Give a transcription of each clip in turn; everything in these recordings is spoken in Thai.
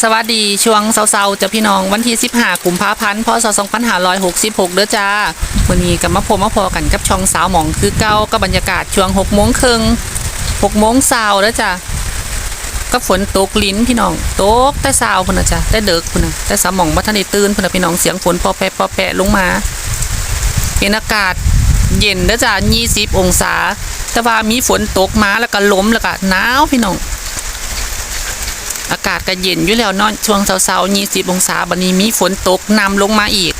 สวัสดีช่วงเช้าๆจ้ะพี่น้องวันที่ 15กุมภาพันธ์พศ2566เด้อจ้าวันนี้กับมาพบมาพอกันกับช่องสาวหมองคือเก้ากับบรรยากาศช่วง6โมงครึ่ง6โมงเช้าเด้อจ้าก็ฝนตกลิ้นพี่น้องตกแต่เช้าพุ่นน่ะจ้ะแต่เดึกพุ่นน่ะแต่สาวหมองบ่ทันได้ตื่นพุ่นน่ะพี่น้องเสียงฝนปอแปะปอแปะลงมาเป็นอากาศเย็นเด้อจ้า20 องศา แต่ว่ามีฝนตกมาแล้วก็ล้มแล้วก็หนาวพี่น้อง อากาศก็เย็นอยู่แล้วเนอนช่วงเช้าๆ20องศาบัดนี้มีฝนตกนำลงมาอีก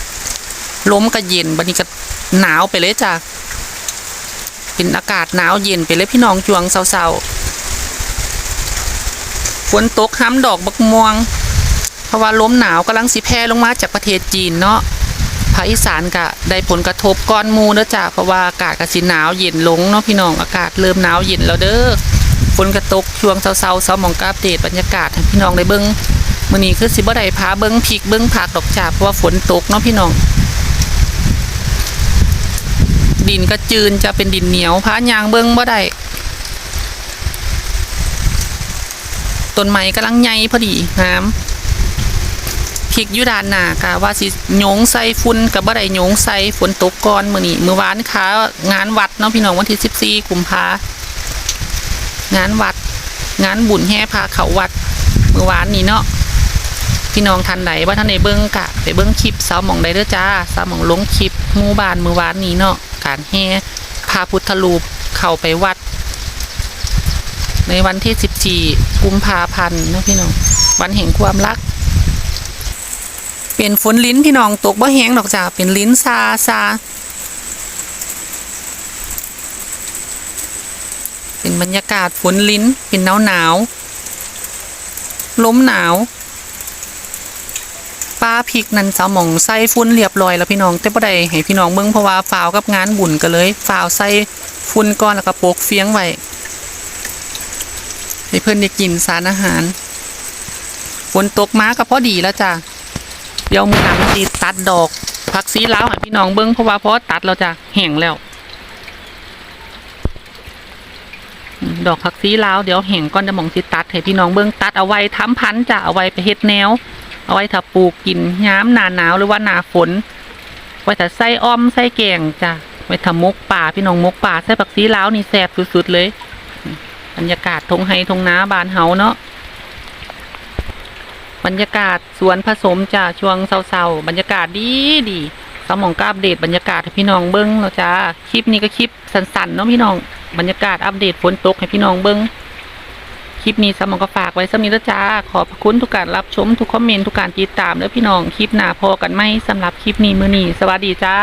ลมก็เย็นบัดนี้ก็หนาวไปเลยจ้ะเป็นอากาศหนาวเย็นไปเลยพี่น้องช่วงเช้าๆฝนตกห้ำดอกบักม่วง เพราะว่าลมหนาวกำลังสิแผ่ลงมาจากประเทศจีนเนาะภาคอีสานก็ได้ผลกระทบก้อนมูเด้อจ้ะเพราะว่าอากาศก็สิหนาวเย็นลงเนาะพี่น้องอากาศเริ่มหนาวเย็นแล้วเด้อ ฝนกระตกช่วงเช้าๆเช้าหมองกราบเดตบรรยากาศพี่น้องได้เบิ้งมื้อนี้คือสิบ่ได้พาเบิ้งพริกเบิ้งผักดอกจ้าเพราะว่าฝนตกเนาะพี่น้อง ดินก็จืนจะเป็นดินเหนียวพายางเบิ้งบ่ได้ต้นไม้กำลังใหญ่พอดีงามพริกยูดานหนากะว่าสิโยงใส่ฝุ่นกับบ่ได้โยงใส่ฝนตกก่อนมื้อนี้มื้อวานค้างานวัดเนาะพี่น้องวันที่ 14 กุมภา งานวัด งานบุญแห่พาเขาวัดเมื่อวานนี้เนาะพี่น้องทันใดว่าท่านในเบิ้องกะไปเบิ้องคลิปสาวหมองใดเด้อจ้าสาวหมองลงคลิปมู่บานเมื่อวานนี้เนาะการแห่พาพุทธรูปเข้าไปวัด ในวันที่ 14 กุมภาพันธ์นาะพี่น้องวันแห่งความรัก เป็นฝนลิ้นพี่น้องตกบ่แห้งดอกจ้าเป็นลิ้นซาซา เป็นบรรยากาศฝนลิ้น เป็นหนาวหนาวๆลมหนาวป้าพริกนันสาวหมองใส่ฝุ่นเรียบร้อยแล้วพี่น้องแต่บ่ได้ให้พี่น้องเบิ่งเพราะว่าฝ่าวกับงานบุญก็เลยฝ่าวใส่ฝุ่นก่อนแล้วก็โปกเฟียงไว้ให้เพิ่อนได้กินสารอาหารฝนตกมาก็พอดีแล้วจ้ะเดี๋ยวมื้อหลังสิตัดดอกผักซีลาวให้พี่น้องเบิ่งเพราะว่าพอตัดแล้วจ้ะแห้งแล้ว ดอกผักซีลาวเดี๋ยวแห่งก้อนจะมองสิตัดให้พี่น้องเบิ้องตัดเอาไว้ทำพันธุ์จะเอาไว้ไปเฮ็ดแนว เอาไว้ถ้าปลูกกินย้ำหนาหนาวหรือว่าหนาฝน ไว้ถ้าใส่อ้อมใส่แกงจ้ะไว้ถ้ามกป่าพี่น้องมกป่าใส่ผักซีลาวนี่แซ่บสุดๆเลยบรรยากาศทงไฮทงนาบานเฮาเนาะบรรยากาศสวนผสมจ้ะช่วงเศร้าๆบรรยากาศดีดีสมองก็อัปเดตบรรยากาศพี่น้องเบิ้งเนาะจ้าคลิปนี้ก็คลิปสั้นๆเนาะพี่น้อง บรรยากาศอัปเดตฝนตกให้พี่น้องเบิ้งคลิปนี้สมองก็ฝากไว้สำนีแล้วจ้า ขอบคุณทุกการรับชม ทุกคอมเมนต์ ทุกการติดตามแล้วพี่น้อง คลิปหน้าพอกันไหมสำหรับคลิปนี้มือนี้สวัสดีจ้า